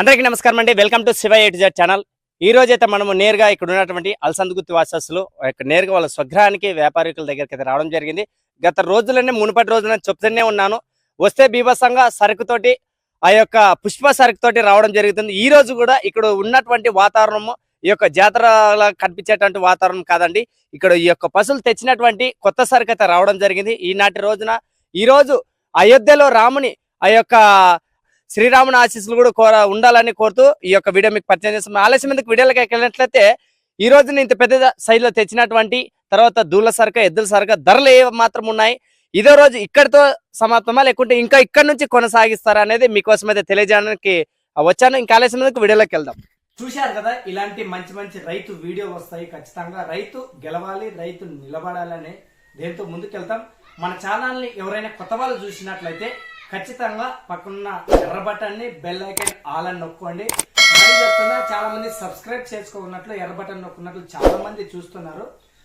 అందరికీ నమస్కారం అండి. Welcome to Shiva eight Z channel ఈ రోజైతే మనము నేరుగా ఇక్కడ ఉన్నటువంటి అలసందుగుత్తి వాసస్సులు నేరుగా వాళ్ళ స్వగ్రహానికి వ్యాపారికుల దగ్గరికి అయితే రావడం జరిగింది. గత రోజులనే మునుపటి రోజున చెప్తూనే ఉన్నాను. వస్తే బీభత్సంగా సరుకుతోటి ఆ యొక్క పుష్ప సరుకుతోటి రావడం జరుగుతుంది. ఈ రోజు కూడా ఇక్కడ ఉన్నటువంటి వాతావరణము ఈ యొక్క జాతరలా కనిపించేటువంటి వాతావరణం కాదండి. ఇక్కడ ఈ యొక్క పశువులు తెచ్చినటువంటి కొత్త సరుకు అయితే రావడం జరిగింది. ఈనాటి రోజున ఈ రోజు అయోధ్యలో రాముని ఆ యొక్క శ్రీరాముని ఆశీస్సులు కూడా కోర ఉండాలని కోరుతూ ఈ యొక్క వీడియో మీకు పరిచయం చేస్తాం ఆలస్యం ఎందుకు? వీడియోలోకి వెళ్ళినట్లయితే ఈ రోజున ఇంత పెద్ద సైజులో తెచ్చినటువంటి తర్వాత దూల సరక ఎద్దుల సరక ధరలు ఏ మాత్రం ఉన్నాయి? ఇదే రోజు ఇక్కడితో సమాప్తమా? లేకుంటే ఇంకా ఇక్కడ నుంచి కొనసాగిస్తారా అనేది మీకోసం అయితే తెలియజేయడానికి వచ్చాను. ఇంకా ఆలస్యం ఎందుకు? వీడియోలోకి వెళ్దాం. చూశారు కదా ఇలాంటి మంచి మంచి రైతు వీడియో వస్తాయి ఖచ్చితంగా. రైతు గెలవాలి రైతు నిలబడాలని దేంతో ముందుకెళ్తాం. మన ఛానల్ని ఎవరైనా కొత్త వాళ్ళు చూసినట్లయితే ఖచ్చితంగా పక్కనున్న ఎర్ర బటన్ని బెల్ ఐకన్ ఆల్ అని నొక్కోండి. మరి చెప్తున్నా చాలా మంది సబ్స్క్రైబ్ చేసుకోకున్నట్లు ఎర్ర బటన్ నొక్కున్నట్లు చాలా మంది చూస్తున్నారు.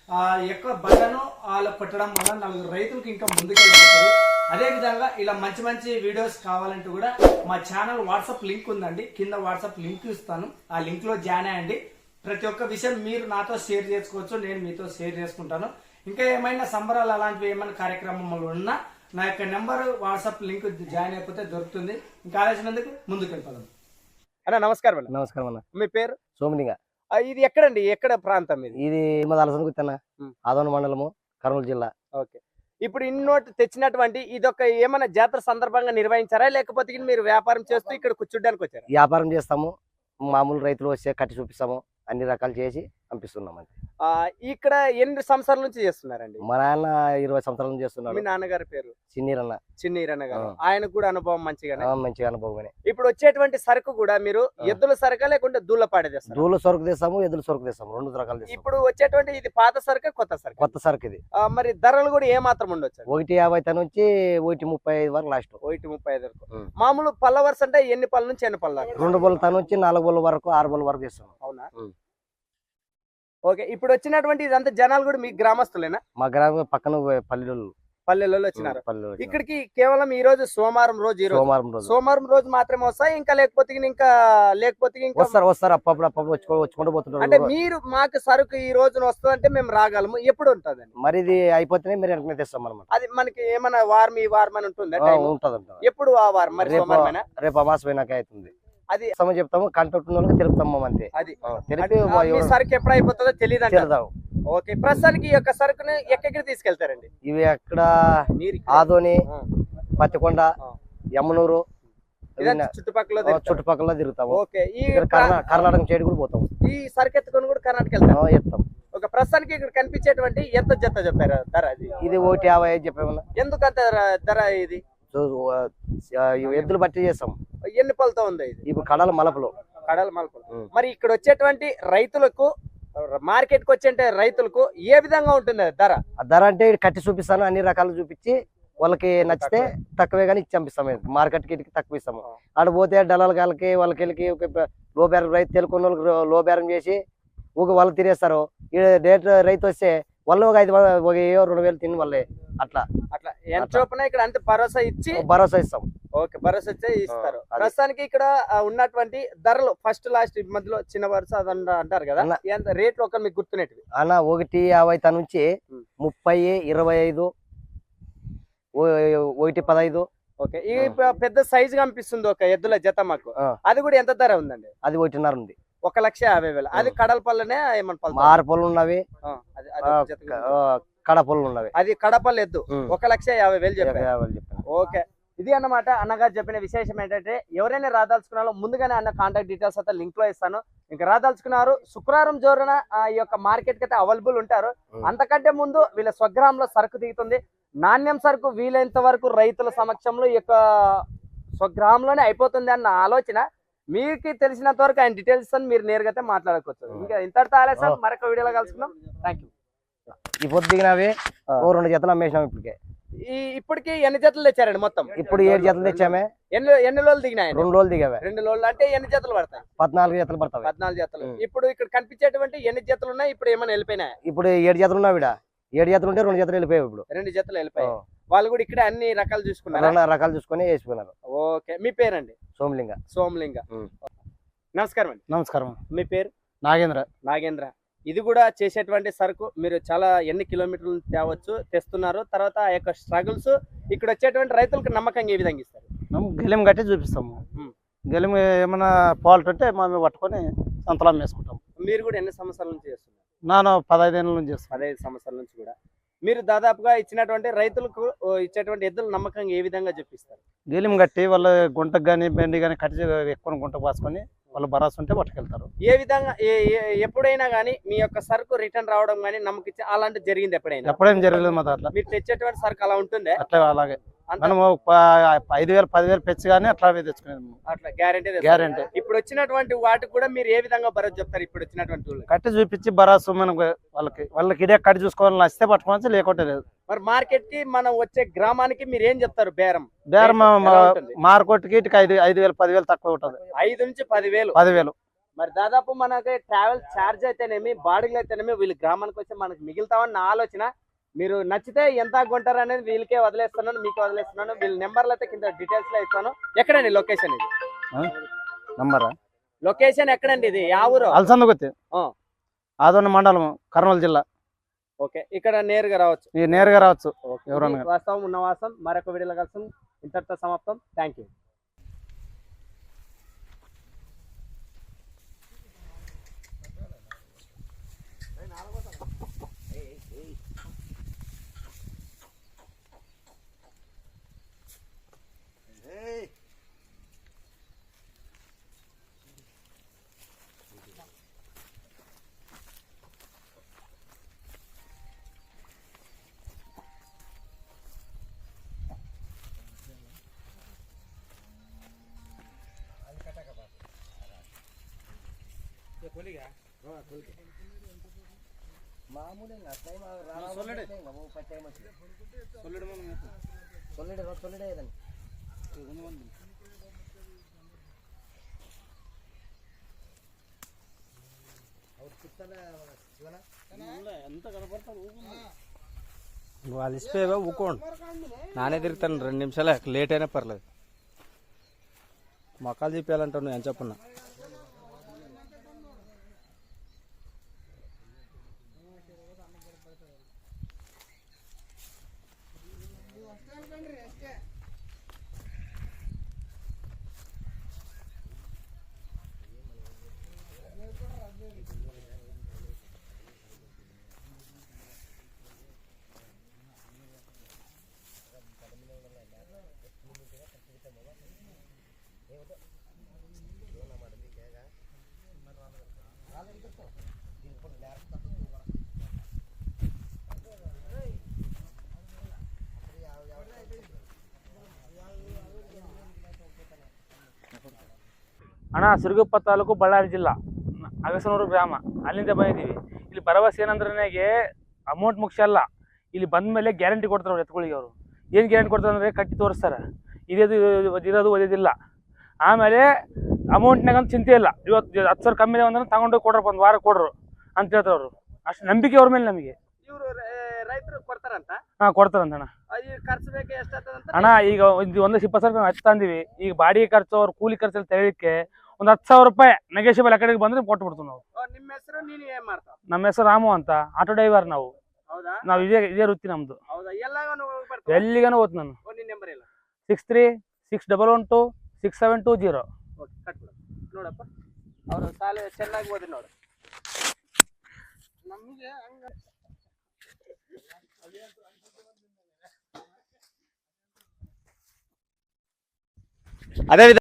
ఆ యొక్క బటన్ వాళ్ళు కొట్టడం వల్ల నలుగురు రైతులకు ఇంకా ముందుకెళ్ళిపోతుంది. అదేవిధంగా ఇలా మంచి మంచి వీడియోస్ కావాలంటే కూడా మా ఛానల్ వాట్సాప్ లింక్ ఉందండి. కింద వాట్సాప్ లింక్ ఇస్తాను. ఆ లింక్లో జాయిన్ అయ్యండి. ప్రతి ఒక్క విషయం మీరు నాతో షేర్ చేసుకోవచ్చు నేను మీతో షేర్ చేసుకుంటాను. ఇంకా ఏమైనా సంబరాలు అలాంటివి ఏమైనా కార్యక్రమాలు ఉన్నా నా యొక్క నెంబర్ వాట్సాప్ లింక్ జాయిన్ అయిపోతే దొరుకుతుంది. ఇంకా ఆలస్యం ఎందుకు ముందుకు వెళ్ళిపోదాం. అన్న నమస్కారం అన్న. నమస్కారం అన్న. మీ పేరు? సోమలింగ. ఇది ఎక్కడండి? ఎక్కడ ప్రాంతం ఇది? ఇది మా అలసన గుత్తన్న ఉమ్. ఆదోన మండలము కర్నూలు జిల్లా. ఓకే. ఇప్పుడు ఇన్నోటి తెచ్చినటువంటి ఇది ఒక ఏమైనా జాతర సందర్భంగా నిర్వహించారా? లేకపోతే మీరు వ్యాపారం చేస్తూ ఇక్కడ కూర్చుండానికి వచ్చారా? వ్యాపారం చేస్తాము. మామూలు రైతులు వస్తే కట్టి చూపిస్తాము. అన్ని రకాలు చేసి పంపిస్తున్నాం అంతే ఆ, ఇక్కడ ఎన్ని సంవత్సరాల నుంచి చేస్తున్నారండి? మా నాన్న ఇరవై సంవత్సరాల నుంచి చేస్తున్నాడు. మీ నాన్నగారి పేరు? చిన్నీరన్న. చిన్నీరన్న గారు ఆ. ఆయనకు కూడా అనుభవం మంచిగానే? ఆ, మంచిగా అనుభవమే ఇప్పుడు వచ్చేటువంటి సరుకు కూడా మీరు. ఎద్దుల సరుక లేకుంటే దూలపాడే చేస్తారు? దూలు సరుకు తెస్తాము ఎదురు సరుకు తెస్తాము. రెండు రకాలు తెస్తాము ఇప్పుడు వచ్చేటువంటి ఇది పాత సరుక కొత్త సరుకు? కొత్త సరుకు ఇది. మరి ధరలు కూడా ఏ మాత్రం ఉండొచ్చు ఒకటి యాభై తన నుంచి ఒకటి ముప్పై ఐదు వరకు లాస్ట్. ఒకటి ముప్పై ఐదు వరకు. ఉం. మామూలు పళ్ళ వరుస అంటే ఎన్ని పళ్ళ నుంచి ఎన్ని పళ్ళ దాకా? రెండు బొల్ల తన నుంచి నాలుగు బొల్ల వరకు ఆరు బొల్ల వరకు తెస్తాము అవునా? ఉం. ఓకే ఇప్పుడు వచ్చినటువంటి ఇదంతా జనాలు కూడా మీ గ్రామస్తులేనా? మా గ్రామం పక్కన పల్లెలు పల్లెలలో వచ్చినారు. ఇక్కడికి కేవలం ఈ రోజు సోమవారం రోజు సోమవారం రోజు. సోమవారం రోజు మాత్రమే వస్తాయి? ఇంకా లేకపోతే ఇంకా లేకపోతే ఇంకా వస్తారు వస్తారు. అప్పుడప్పుడు వచ్చుకో వచ్చుకుంటూ అంటే పోతుంటారు మీరు మాకు సరుకు ఈ రోజున వస్తుందంటే మేము రాగలము. ఎప్పుడు ఉంటుందండి? మరి ఇది అయిపోతేనే మీరు వెంటనే తెస్తాం అనమాట అది మనకి ఏమైనా వారం ఈ వారం అని ఉంటుందా? ఉంటది ఉంటది. ఎప్పుడు ఆ వారం? మరి రేపు సోమవారమేనా? రేపు అమాస పోయినాక అవుతుంది. అది సమయం చెప్తాము కాంటాక్ట్ ఉన్న వాళ్ళకి తెలుపుతాము అంతే. అది. తెలిపి సరుకు ఎప్పుడు అయిపోతుందో తెలియదు ఓకే ప్రస్తుతానికి ఈ యొక్క సరుకుని ఎక్కడికి తీసుకెళ్తారండి? ఇవి ఇక్కడ- ఆదోని ఆ. యమునూరు చుట్టుపక్కల. చుట్టుపక్కల తిరుగుతాము. ఓకే ఈ కర్ణాటక సైడ్ కూడా పోతాం ఈ సరుకు ఎత్తుకొని కూడా కర్ణాటక ఎత్తాం. ఒక ప్రస్తుతానికి ఇక్కడ కనిపించేటువంటి ఎంత జత చెప్పారు? ధర అది. ఇది ఒకటి యాభై చెప్పేమన్నా. ఎందుకు అంత ధర- ఇది? ఎద్దులు బట్టి చేస్తాం. ఎన్ని పళ్ళతో ఉంది ఇవి కడల మలపలు. కడల మలుపులు. మరి ఇక్కడ వచ్చేటువంటి రైతులకు మార్కెట్కి వచ్చే రైతులకు ఏ విధంగా ఉంటుంది ధర? ధర అంటే కట్టి చూపిస్తాను అన్ని రకాలు చూపించి వాళ్ళకి నచ్చితే తక్కువే. కానీ ఇచ్చి పంపిస్తాము మార్కెట్కి తక్కువ ఇస్తాము. ఆడ పోతే డలాల గాలకి వాళ్ళకి ప- లో బేరం రైతు తెలుకున్న వాళ్ళకి లో బేరం చేసి ఊక వాళ్ళు తినేస్తారు. ఈ డేట్ రైతు వస్తే వాళ్ళు ఒక ఐదు ఒక ఏయో రెండు వేలు తిని వాళ్ళే. అట్లా. అట్లా. ఎంత చొప్పున ఇక్కడ అంత భరోసా ఇచ్చి భరోసా ఇస్తాం. ఓకే భరోసా ఇచ్చే ఇస్తారు. ప్రస్తుతానికి ఇక్కడ ఉన్నటువంటి ధరలు ఫస్ట్ లాస్ట్ మధ్యలో చిన్న వరుస అంటారు కదా. ఎంత రేట్లు ఒక మీకు గుర్తునేటివి? అన్న ఒకటి యాభై తన నుంచి. ముప్పై ఇరవై ఐదు ఓ- ఒకటి పదహైదు. ఓకే ఈ పెద్ద సైజ్ కనిపిస్తుంది ఒక ఎద్దుల జత మాకు. అది కూడా ఎంత ధర ఉందండి? అది ఒకటిన్నర ఉంది. ఒక లక్ష యాభై వేలు. అది కడల పల్లనే ఏమన్నా పళ్ళు ఆరు పొలు ఉన్నవి ఆ, అది- అది ఆ, ఒక జత క- ఉంది. ఆ, కడ పొలు ఉన్నవి. అది కడపల్లి ఎద్దు. ఒక లక్ష యాభై వేలు చెప్పాను ఓకే. ఇది అన్నమాట అన్నగారు చెప్పిన విశేషం ఏంటంటే ఎవరైనా రాదాల్చుకున్నారో ముందుగానే అన్న కాంటాక్ట్ డీటెయిల్స్ అయితే లింక్లో ఇస్తాను. ఇంకా రాదాల్చుకున్నారు శుక్రవారం జోరున ఆ ఈ యొక్క మార్కెట్కి అయితే అవైలబుల్ ఉంటారు. అంతకంటే ముందు వీళ్ళ స్వగ్రామంలో సరుకు దిగుతుంది. నాణ్యం సరుకు వీలైనంత వరకు రైతుల సమక్షంలో ఈ యొక్క స్వగ్రామంలోనే అయిపోతుంది అన్న ఆలోచన. మీకు తెలిసినంత వరకు ఆయన డీటెయిల్స్ ఇస్తాను మీరు నేరుగా అయితే మాట్లాడుకోవచ్చు. ఇంకా ఇంతటితో ఆలస్యం మరొక వీడియోలో కలుసుకుందాం. థ్యాంక్ యూ ఈ పొద్దు దిగినవి. ఓ రెండు జతలు అమ్మేసినాం ఇప్పటికే. ఈ ఇప్పటికి ఎన్ని జతలు తెచ్చారండి మొత్తం? ఇప్పుడు ఏడు జతలు తెచ్చామే. ఎన్ని ఎన్ని రోజులు దిగినాయి? రెండు రోజులు దిగావే. రెండు రోజులు అంటే ఎన్ని జతలు పడతాయి? పద్నాలుగు జతలు పడతాయి పద్నాలుగు జతలు. ఇప్పుడు ఇక్కడ కనిపించేటువంటి ఎన్ని జతలు ఉన్నాయి? ఇప్పుడు ఏమైనా వెళ్ళిపోయినాయి? ఇప్పుడు ఏడు జతలు ఉన్నావు ఈడ ఏడు జతలు ఉంటే రెండు జతలు వెళ్ళిపోయావు ఇప్పుడు. రెండు జతలు వెళ్ళిపోయాయి. వాళ్ళు కూడా ఇక్కడే అన్ని రకాలు చూసుకున్నారు? రెండు రకాలు చూసుకొని వేసుకున్నారు. ఓకే. మీ పేరండి? సోమలింగ. సోమలింగ. నమస్కారం అండి. నమస్కారం. మీ పేరు? నాగేంద్ర. నాగేంద్ర. ఇది కూడా చేసేటువంటి సరుకు. మీరు చాలా ఎన్ని కిలోమీటర్లు తేవచ్చు తెస్తున్నారు. తర్వాత ఆ యొక్క స్ట్రగుల్స్ ఇక్కడ వచ్చేటువంటి రైతులకు నమ్మకంగా ఏ విధంగా ఇస్తారు? గెలిం కట్టి చూపిస్తాము. గెలిం ఏమైనా ఫాల్ట్ ఉంటే మేము పట్టుకొని సంతలం వేసుకుంటాం మీరు కూడా ఎన్ని సంవత్సరాల నుంచి చేస్తున్నారు? నాన్న పదహైదు ఏళ్ళ నుంచి పదహైదు సంవత్సరాల నుంచి కూడా. మీరు దాదాపుగా ఇచ్చినటువంటి రైతులకు ఇచ్చేటువంటి ఎద్దులు నమ్మకంగా ఏ విధంగా చెప్పిస్తారు? గెలిం కట్టి వాళ్ళ గుంటకు కానీ బెండి కానీ కట్టి ఎక్కువ గుంట పోసుకొని వాళ్ళు బరాస్ ఉంటే పట్టుకెళ్తారు. ఏ విధంగా ఎప్పుడైనా కానీ మీ యొక్క సరుకు రిటర్న్ రావడం కానీ నమ్మకించి అలాంటి జరిగింది ఎప్పుడైనా? ఎప్పుడేం జరగలేదు మా దాంట్లో. మీరు తెచ్చేటువంటి సరుకు అలా ఉంటుందే? అట్లా అలాగే. మనం ఐదు వేలు పదివేలు పెంచి కానీ అట్లా తెచ్చుకునేది. అట్లా గ్యారంటీ గ్యారెంటీ ఇప్పుడు వచ్చినటువంటి వాటికి కూడా మీరు ఏ విధంగా భరోసా చెప్తారు ఇప్పుడు వచ్చినటువంటి? కట్టి చూపించి బరాసు మనకు వాళ్ళకి వాళ్ళకి ఇదే కట్టి చూసుకోవాలని నచ్చితే పట్టుకోవచ్చు లేకుంటే లేదు. మరి మార్కెట్కి మనం వచ్చే గ్రామానికి మీరు ఏం చెప్తారు బేరం? బేరం? మార్కెట్కి ఇటుకి ఐదు ఐదు వేలు పదివేలు తక్కువ ఉంటుంది. ఐదు నుంచి పదివేలు. పదివేలు. మరి దాదాపు మనకి ట్రావెల్ ఛార్జ్ అయితేనేమి బాడీలు అయితేనేమి వీళ్ళు గ్రామానికి వచ్చి మనకి మిగులుతామని నా ఆలోచన మీరు నచ్చితే ఎంత కొంటారు అనేది వీళ్ళకే వదిలేస్తున్నాను మీకు వదిలేస్తున్నాను. వీళ్ళ నెంబర్లు అయితే కింద డీటెయిల్స్లో ఇస్తాను. ఎక్కడండి లొకేషన్ ఇది? నంబరా? లొకేషన్ ఎక్కడండి ఇది? యా ఊరు? అలసందగుత్తి. ఆ. ఆదోని మండలం కర్నూలు జిల్లా. ఓకే ఇక్కడ నేరుగా రావచ్చు. నేరుగా రావచ్చు. ఓకే. ఎవరన్నా ఇది వాస్తవం మరొక వీడియోలో కలిసి ఇంతటితో సమాప్తం. థ్యాంక్ నువ్వు అలిసిపోయావా ఊకోండి నానే తిరుగుతాను రెండు నిమిషాలు లేట్ అయినా పర్లేదు. మొక్కలు చెప్పాలంటావు నువ్వు ఏం చెప్పున్నా? ಅಣ್ಣ, ಸಿರುಗುಪ್ಪ ತಾಲೂಕು ಬಳ್ಳಾರಿ ಜಿಲ್ಲಾ, ಅಗಸನೂರು ಗ್ರಾಮ. ಅಲ್ಲಿಂದ ಬಂದಿದ್ದೀವಿ. ಇಲ್ಲಿ ಭರವಸೆ ಏನಂದ್ರೆ ಅಮೌಂಟ್ ಮುಖ್ಯ ಅಲ್ಲ, ಇಲ್ಲಿ ಬಂದ ಮೇಲೆ ಗ್ಯಾರಂಟಿ ಕೊಡ್ತಾರೆ ಅವ್ರು ಎತ್ಕೊಳ್ಳಿಗೆ ಅವರು. ಏನು ಗ್ಯಾರಂಟಿ ಕೊಡ್ತಾರೆ ಅಂದರೆ ಕಟ್ಟಿ ತೋರಿಸ್ತಾರೆ. ಇದೇದು ಇರೋದು ಒದಿದಿಲ್ಲ ಆಮೇಲೆ ಅಮೌಂಟ್ನಾಗ ಅಂತ ಚಿಂತೆ ಇಲ್ಲ. ಇವತ್ತು ಹತ್ತು ಸಾವಿರ ಕಮ್ಮಿ ಇದೆ ಅಂದ್ರೆ ತಗೊಂಡು ಕೊಡ್ರಪ್ಪ ಒಂದು ವಾರ ಕೊಡ್ರು ಅಂತ ಹೇಳ್ತಾರೆ ಅವರು ಅಷ್ಟು ನಂಬಿಕೆ ಅವ್ರ ಮೇಲೆ ನಮಗೆ. ಇವರು ರೈತರು ಕೊಡ್ತಾರಂತ? ಹಾಂ ಕೊಡ್ತಾರಂತ ಅಣ್ಣ. ಈಗ ಒಂದು ಒಂದು ಇಪ್ಪತ್ತು ಸಾವಿರ ಹಚ್ಚಿ ತಂದಿವಿ. ಈಗ ಬಾಡಿಗೆ ಖರ್ಚು ಅವ್ರ ಕೂಲಿ ಖರ್ಚಲ್ಲಿ ತೆರಳಿಕ್ಕೆ ಒಂದು ಹತ್ತು ಸಾವಿರ ರೂಪಾಯಿ ನಗೇಶಿಬಲ್ ಅಕಾಡೆಗೆ ಬಂದ್ರೆ ಕೊಟ್ಟು ಬಿಡ್ತೀವಿ ನಾವು ನಿಮ್ಮ ಹೆಸರು ನೀನು ಏನ್ ಮಾಡ್ತಾವ? ನಮ್ಮ ಹೆಸರು ರಾಮು ಅಂತ ಆಟೋ ಡ್ರೈವರ್ ನಾವು. ನಾವು ಇದೇ ಇದೇ ವೃತ್ತಿ ನಮ್ದು. ಎಲ್ಲಿಗಾನು ಹೋದ್ ನಾನು. Six three six double one two six seven two zero. ನೋಡಪ್ಪ. ಅವರು ಶಾಲೆ ಚೆನ್ನಾಗಿ ಓದಿ ನೋಡು. ನಮಗೆ ಹಂಗ. ಅದೇ